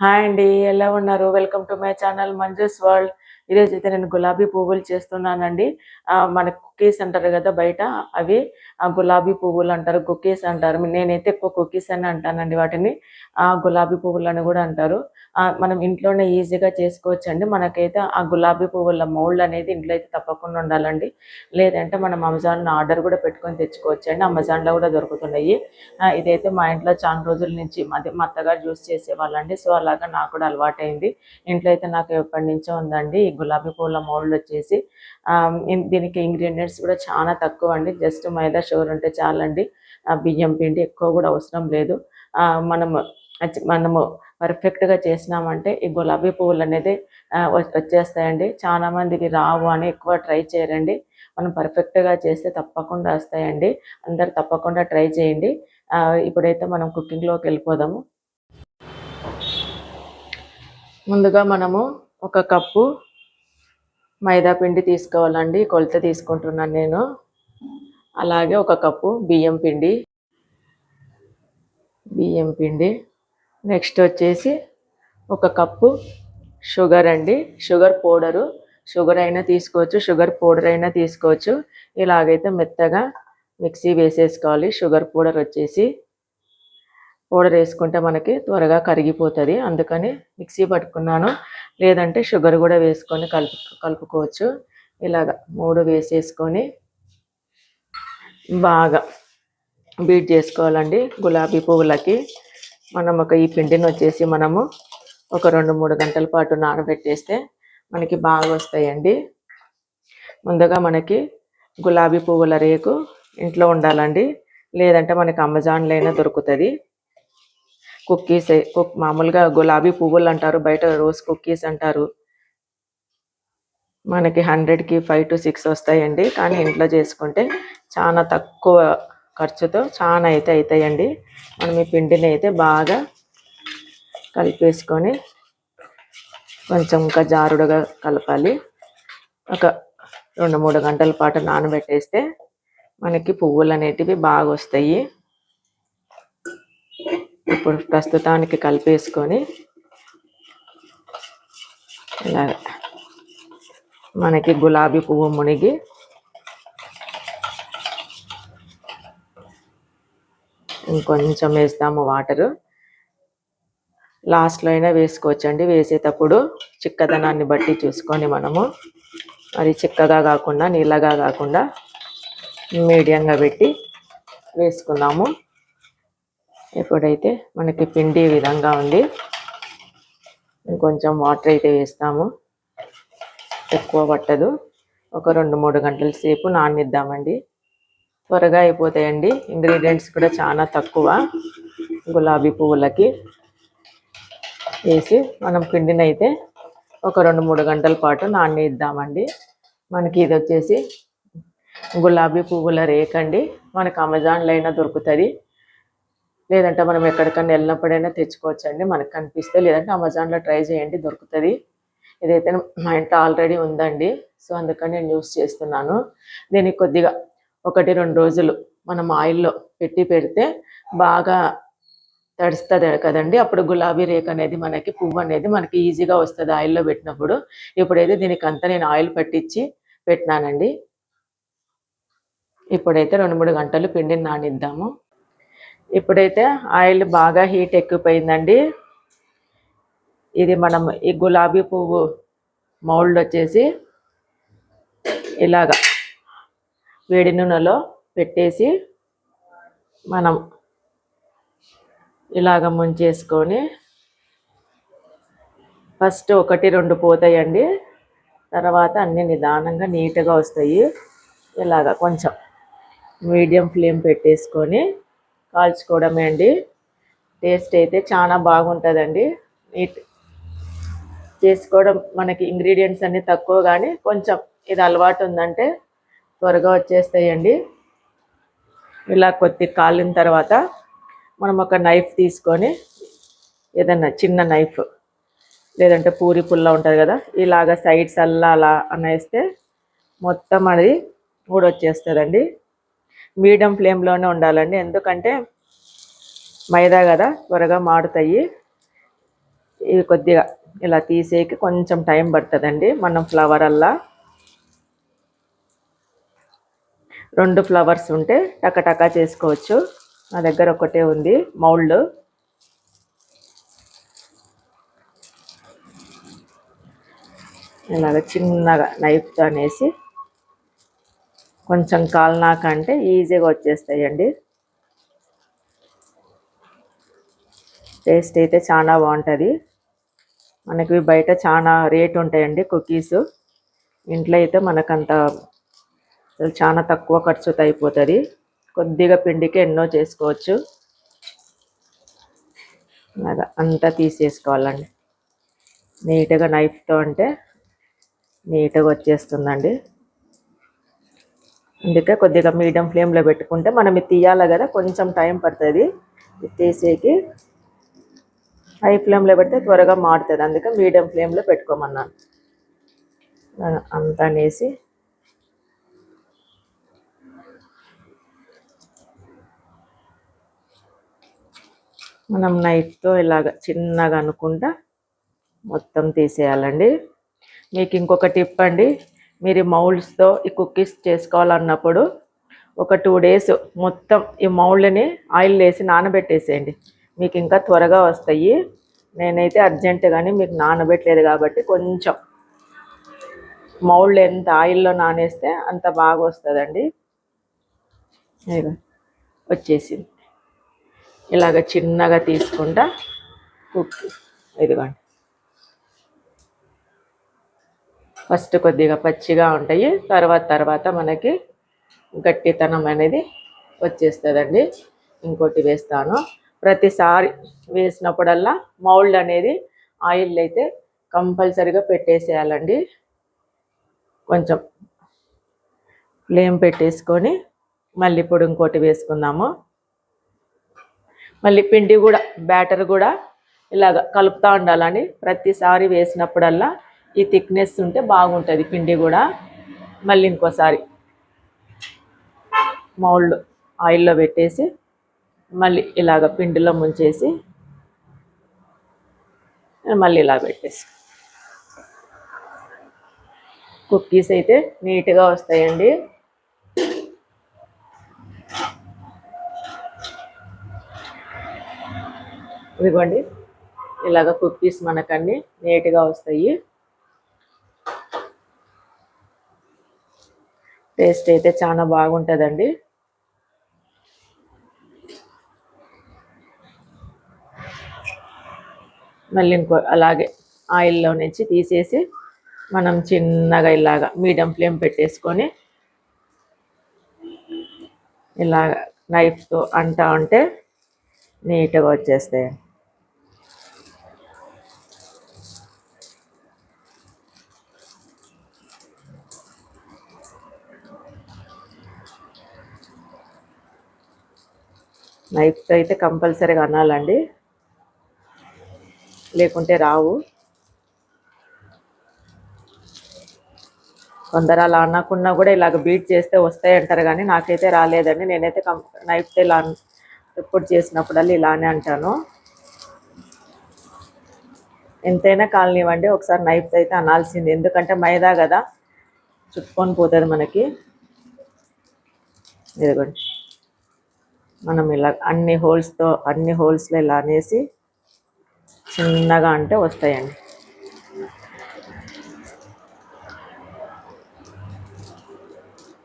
Hi అండి ఎలా ఉన్నారు? Welcome to my channel Manju's world ఈరోజు అయితే నేను గులాబీ పువ్వులు చేస్తున్నానండి. ఆ, కుక్కీస్ కుకీస్ అంటారు కదా బయట అవి ఆ గులాబీ పువ్వులు అంటారు కుకీస్ అంటారు. నేనైతే ఎక్కువ కుకీస్ అని అంటానండి వాటిని. ఆ గులాబీ పువ్వులు అని కూడా అంటారు. మనం ఇంట్లోనే ఈజీగా చేసుకోవచ్చు అండి మనకైతే ఆ గులాబీ పువ్వుల మౌల్డ్ అనేది ఇంట్లో అయితే తప్పకుండా ఉండాలండి. లేదంటే మనం అమెజాన్ ఆర్డర్ కూడా పెట్టుకొని తెచ్చుకోవచ్చు అండి అమెజాన్లో కూడా దొరుకుతున్నాయి ఇదైతే మా ఇంట్లో చాలా రోజుల నుంచి మధ్య మా అత్తగారు జ్యూస్ చేసేవాళ్ళండి. సో అలాగా నాకు కూడా అలవాటైంది. ఇంట్లో అయితే నాకు ఎప్పటి నుంచో ఉందండి ఈ గులాబీ పువ్వుల మౌల్డ్ వచ్చేసి. దీనికి ఇంగ్రీడియంట్ ఇంగ్రీడియంట్స్ కూడా చాలా తక్కువ అండి జస్ట్ మైదా షోర్ ఉంటే చాలండి. బియ్యం పిండి ఎక్కువ కూడా అవసరం లేదు. మనము మనము పర్ఫెక్ట్గా చేసినామంటే ఈ గులాబీ పువ్వులు అనేది వచ్చేస్తాయండి. చాలా రావు అని ఎక్కువ ట్రై చేయరండి. మనం పర్ఫెక్ట్గా చేస్తే తప్పకుండా వస్తాయండి. అందరు తప్పకుండా ట్రై చేయండి. ఇప్పుడైతే మనం కుకింగ్లోకి వెళ్ళిపోదాము. ముందుగా మనము ఒక కప్పు మైదా పిండి తీసుకోవాలండి. కొలత తీసుకుంటున్నాను నేను. అలాగే ఒక కప్పు బియ్యం పిండి. బియ్యం పిండి. నెక్స్ట్ వచ్చేసి ఒక కప్పు షుగర్ అండి. Sugar powder. షుగర్ అయినా తీసుకోవచ్చు షుగర్ పౌడర్ అయినా తీసుకోవచ్చు. ఇలాగైతే మెత్తగా మిక్సీ వేసేసుకోవాలి. షుగర్ పౌడర్ వచ్చేసి పౌడర్ వేసుకుంటే మనకి త్వరగా కరిగిపోతుంది. అందుకని మిక్సీ పట్టుకున్నాను. లేదంటే షుగర్ కూడా వేసుకొని కలుపు కలుపుకోవచ్చు. ఇలాగ మూడు వేసేసుకొని బాగా బీట్ చేసుకోవాలండి గులాబీ పువ్వులకి. మనం ఒక ఈ పిండిని వచ్చేసి మనము ఒక రెండు మూడు గంటల పాటు నానబెట్టేస్తే మనకి బాగా వస్తాయండి. ముందుగా మనకి గులాబీ పువ్వుల రేకు ఇంట్లో ఉండాలండి. లేదంటే మనకి అమెజాన్లో అయినా దొరుకుతుంది. కుక్కీస్ కుక్ మామూలుగా గులాబీ పువ్వులు అంటారు బయట రోజ్ కుక్కీస్ అంటారు. మనకి హండ్రెడ్కి ఫైవ్ టు సిక్స్ వస్తాయండి కానీ ఇంట్లో చేసుకుంటే చాలా తక్కువ ఖర్చుతో చాలా అయితే అవుతాయండి మనం ఈ పిండిని అయితే బాగా కలిపేసుకొని కొంచెం ఇంకా జారుడుగా కలపాలి. ఒక రెండు మూడు గంటల పాటు నానబెట్టేస్తే మనకి పువ్వులు అనేటివి బాగా వస్తాయి ఇప్పుడు ప్రస్తుతానికి కలిపేసుకొని ఇలా మనకి గులాబీ పువ్వు మునిగి ఇంకొంచెం వేస్తాము వాటరు. లాస్ట్లో అయినా వేసుకోవచ్చండి. వేసేటప్పుడు చిక్కదనాన్ని బట్టి చూసుకొని మనము. మరి చిక్కగా కాకుండా నీళ్ళగా కాకుండా మీడియంగా పెట్టి వేసుకుందాము. ఇప్పుడైతే మనకి పిండి విధంగా ఉంది ఇంకొంచెం వాటర్ అయితే వేస్తాము. ఎక్కువ పట్టదు. ఒక రెండు మూడు గంటల సేపు నానిద్దామండి. త్వరగా అయిపోతాయండి. ఇంగ్రీడియంట్స్ కూడా చాలా తక్కువ. గులాబీ పువ్వులకి వేసి మనం పిండిని అయితే ఒక రెండు మూడు గంటల పాటు నానిద్దామండి. మనకి ఇది వచ్చేసి గులాబీ పువ్వుల రేకండి. మనకు అమెజాన్లో అయినా దొరుకుతుంది. లేదంటే మనం ఎక్కడికైనా వెళ్ళినప్పుడైనా తెచ్చుకోవచ్చండి. మనకు కనిపిస్తే లేదంటే అమెజాన్లో ట్రై చేయండి దొరుకుతుంది. ఇదైతే మా ఇంట్లో ఆల్రెడీ ఉందండి. సో అందుకని నేను యూస్ చేస్తున్నాను. దీనికి కొద్దిగా ఒకటి రెండు రోజులు మనం ఆయిల్లో పెట్టి పెడితే బాగా తడుస్తుంది కదండి. అప్పుడు గులాబీ రేక్ అనేది మనకి పువ్వు అనేది మనకి ఈజీగా వస్తుంది ఆయిల్లో పెట్టినప్పుడు. ఇప్పుడైతే దీనికి అంతా నేను ఆయిల్ పట్టించి పెట్టినానండి. ఇప్పుడైతే రెండు మూడు గంటలు పిండిని నానిద్దాము. ఇప్పుడైతే ఆయిల్ బాగా హీట్ ఎక్కిపోయిందండి ఇది మనం ఈ గులాబీ పువ్వు మౌల్డ్ వచ్చేసి ఇలాగ వేడి నూనెలో పెట్టేసి మనం ఇలాగ ముంచేసుకొని ఫస్ట్ ఒకటి రెండు పోతాయండి. తర్వాత అన్ని నిదానంగా నీట్గా వస్తాయి. ఇలాగ కొంచెం మీడియం ఫ్లేమ్ పెట్టేసుకొని కాల్చుకోవడమే అండి. టేస్ట్ అయితే చాలా బాగుంటుందండి. నీట్ చేసుకోవడం మనకి ఇంగ్రీడియంట్స్ అన్ని తక్కువ కానీ కొంచెం ఇది అలవాటు ఉందంటే త్వరగా వచ్చేస్తాయండి. ఇలా కొద్ది కాలిన తర్వాత మనం ఒక నైఫ్ తీసుకొని ఏదన్నా చిన్న నైఫ్ లేదంటే పూరి పుల్ల ఉంటుంది కదా ఇలాగ సైడ్స్ అల్లా అలా అనేస్తే మొత్తం అది ఊడొచ్చేస్తుందండి. మీడియం ఫ్లేమ్లోనే ఉండాలండి. ఎందుకంటే మైదా కదా త్వరగా మాడుతాయి. ఇవి కొద్దిగా ఇలా తీసేకి కొంచెం టైం పడుతుందండి. మనం ఫ్లవర్ అల్లా రెండు ఫ్లవర్స్ ఉంటే టకటకా చేసుకోవచ్చు. నా దగ్గర ఒకటే ఉంది మౌల్డ్. ఇలాగ చిన్నగా నైఫ్తో అనేసి కొంచెం కాలినాక అంటే ఈజీగా వచ్చేస్తాయండి. టేస్ట్ అయితే చాలా బాగుంటుంది. మనకి బయట చాలా రేట్ ఉంటాయండి కుకీస్. ఇంట్లో అయితే మనకంత చాలా తక్కువ ఖర్చుతో అయిపోతుంది. కొద్దిగా పిండికి ఎన్నో చేసుకోవచ్చు. అలాగా అంతా తీసేసుకోవాలండి. నీట్గా నైఫ్తో అంటే నీట్గా వచ్చేస్తుందండి. అందుకే కొద్దిగా మీడియం ఫ్లేమ్లో పెట్టుకుంటే మనం ఇది తీయాలి కదా కొంచెం టైం పడుతుంది. ఇది తీసేకి హై ఫ్లేమ్లో పెడితే త్వరగా మాడుతుంది. అందుకే మీడియం ఫ్లేమ్లో పెట్టుకోమన్నాను అంతా అనేసి. మనం నైఫ్తో ఇలాగ చిన్నగా అనుకుంటా మొత్తం తీసేయాలండి. మీకు ఇంకొక టిప్ అండి. మీరు మౌల్డ్స్తో ఈ కుక్కీస్ చేసుకోవాలన్నప్పుడు ఒక టూ డేస్ మొత్తం ఈ మౌల్డ్ని ఆయిల్ వేసి నానబెట్టేసేయండి. మీకు ఇంకా త్వరగా వస్తాయి. నేనైతే అర్జెంట్ కానీ మీకు నానబెట్టలేదు కాబట్టి కొంచెం మౌల్డ్ ఎంత ఆయిల్లో నానేస్తే అంత బాగా వస్తుందండి. వచ్చేసింది. ఇలాగ చిన్నగా తీసుకుంటా కుక్ ఇదిగోండి. ఫస్ట్ కొద్దిగా పచ్చిగా ఉంటాయి. తర్వాత తర్వాత మనకి గట్టితనం అనేది వచ్చేస్తుందండి. ఇంకోటి వేస్తాను. ప్రతిసారి వేసినప్పుడల్లా మౌల్డ్ అనేది ఆయిల్ అయితే కంపల్సరిగా పెట్టేసేయాలండి. కొంచెం ఫ్లేమ్ పెట్టేసుకొని మళ్ళీ ఇప్పుడు ఇంకోటి వేసుకుందాము. మళ్ళీ పిండి కూడా బ్యాటర్ కూడా ఇలాగ కలుపుతూ ఉండాలని ప్రతిసారి వేసినప్పుడల్లా ఈ థిక్నెస్ ఉంటే బాగుంటుంది పిండి కూడా. మళ్ళీ ఇంకోసారి మౌల్డ్ ఆయిల్లో పెట్టేసి మళ్ళీ ఇలాగ పిండిలో ముంచేసి మళ్ళీ ఇలా పెట్టేసి కుక్కీస్ అయితే నీట్గా వస్తాయండి. ఇదిగోండి ఇలాగ కుక్కీస్ మనకన్నీ నీట్గా వస్తాయి. టేస్ట్ అయితే చాలా బాగుంటుందండి. మళ్ళీ ఇంకో అలాగే ఆయిల్లో నుంచి తీసేసి మనం చిన్నగా ఇలాగా మీడియం ఫ్లేమ్ పెట్టేసుకొని ఇలాగ నైఫ్తో అంటా ఉంటే నీట్గా వచ్చేస్తాయి నైఫ్తో అయితే కంపల్సరీగా అనాలండి. లేకుంటే రావు. కొందరు అలా అనకుండా కూడా ఇలాగ బీట్ చేస్తే వస్తాయి అంటారు కానీ నాకైతే రాలేదండి. నేనైతే కం నైఫ్తో ఇలా ఎప్పుడు చేసినప్పుడల్లా ఇలానే అంటాను. ఎంతైనా కాలనివ్వండి ఒకసారి నైఫ్తో అయితే అనాల్సింది. ఎందుకంటే మైదా కదా చుట్టుకొని పోతుంది మనకి. ఇదిగోండి. మనం ఇలా అన్ని హోల్స్తో అన్ని హోల్స్లో ఇలా అనేసి చిన్నగా అంటే వస్తాయండి.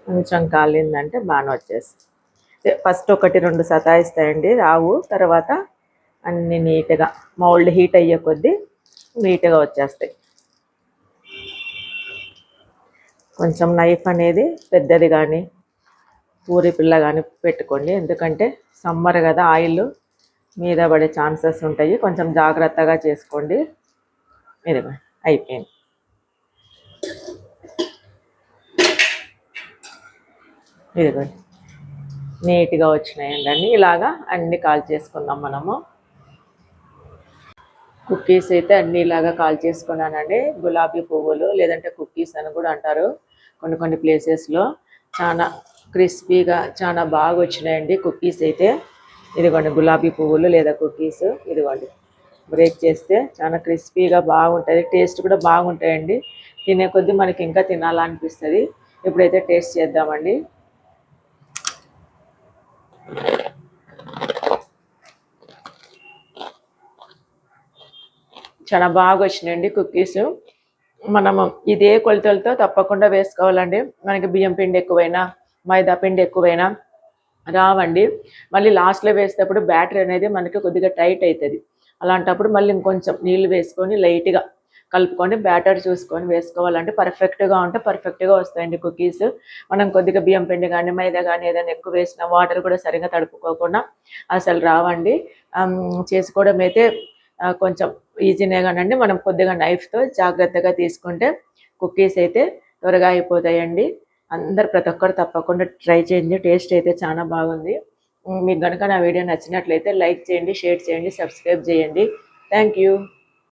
కొంచెం కాలిందంటే బాగానే వచ్చేస్తుంది. ఫస్ట్ ఒకటి రెండు సతాయిస్తాయండి రావు తర్వాత అన్ని నీట్గా మౌల్డ్ హీట్ అయ్యే కొద్దీ నీట్గా వచ్చేస్తాయి. కొంచెం నైఫ్ అనేది పెద్దది కానీ పూరి పిల్ల కానీ పెట్టుకోండి. ఎందుకంటే సమ్మర్ కదా ఆయిల్ మీద పడే ఛాన్సెస్ ఉంటాయి. కొంచెం జాగ్రత్తగా చేసుకోండి. ఇది అయిపోయింది. ఇదిగోండి. నీట్గా వచ్చినాయండి. ఇలాగా అన్ని కాల్ చేసుకుందాం మనము. కుక్కీస్ అయితే అన్ని ఇలాగా కాల్ చేసుకున్నానండి. గులాబీ పువ్వులు లేదంటే కుక్కీస్ అని కూడా అంటారు. కొన్ని కొన్ని ప్లేసెస్లో. చాలా క్రిస్పీగా చాలా బాగా వచ్చినాయండి కుక్కీస్ అయితే. ఇదిగోండి గులాబీ పువ్వులు లేదా కుక్కీస్ ఇదిగోండి. బ్రేక్ చేస్తే చాలా క్రిస్పీగా బాగుంటుంది. టేస్ట్ కూడా బాగుంటాయండి. తినే కొద్దీ మనకి ఇంకా తినాలనిపిస్తుంది. ఇప్పుడైతే టేస్ట్ చేద్దామండి. చాలా బాగా వచ్చినాయండి కుక్కీస్. మనము ఇదే కొలతలతో తప్పకుండా వేసుకోవాలండి. మనకి బియ్యం పిండి ఎక్కువైనా మైదా పిండి ఎక్కువైనా రావండి. మళ్ళీ లాస్ట్లో వేసేటప్పుడు బ్యాటరీ అనేది మనకి కొద్దిగా టైట్ అవుతుంది అలాంటప్పుడు మళ్ళీ ఇంకొంచెం నీళ్ళు వేసుకొని లైట్గా కలుపుకొని బ్యాటర్ చూసుకొని వేసుకోవాలంటే పర్ఫెక్ట్గా ఉంటే పర్ఫెక్ట్గా వస్తాయండి కుకీస్ మనం కొద్దిగా బియ్యం పిండి కానీ మైదా కానీ ఏదైనా ఎక్కువ వేసిన వాటర్ కూడా సరిగా తడుపుకోకుండా అసలు రావండి. చేసుకోవడం అయితే కొంచెం ఈజీనే కానండి. మనం కొద్దిగా నైఫ్తో జాగ్రత్తగా తీసుకుంటే కుకీస్ అయితే త్వరగా అయిపోతాయండి. అందరు ప్రతి ఒక్కరు తప్పకుండా ట్రై చేయండి. టేస్ట్ అయితే చాలా బాగుంది. మీకు కనుక నా వీడియో నచ్చినట్లయితే లైక్ చేయండి షేర్ చేయండి సబ్స్క్రైబ్ చేయండి. Thank you.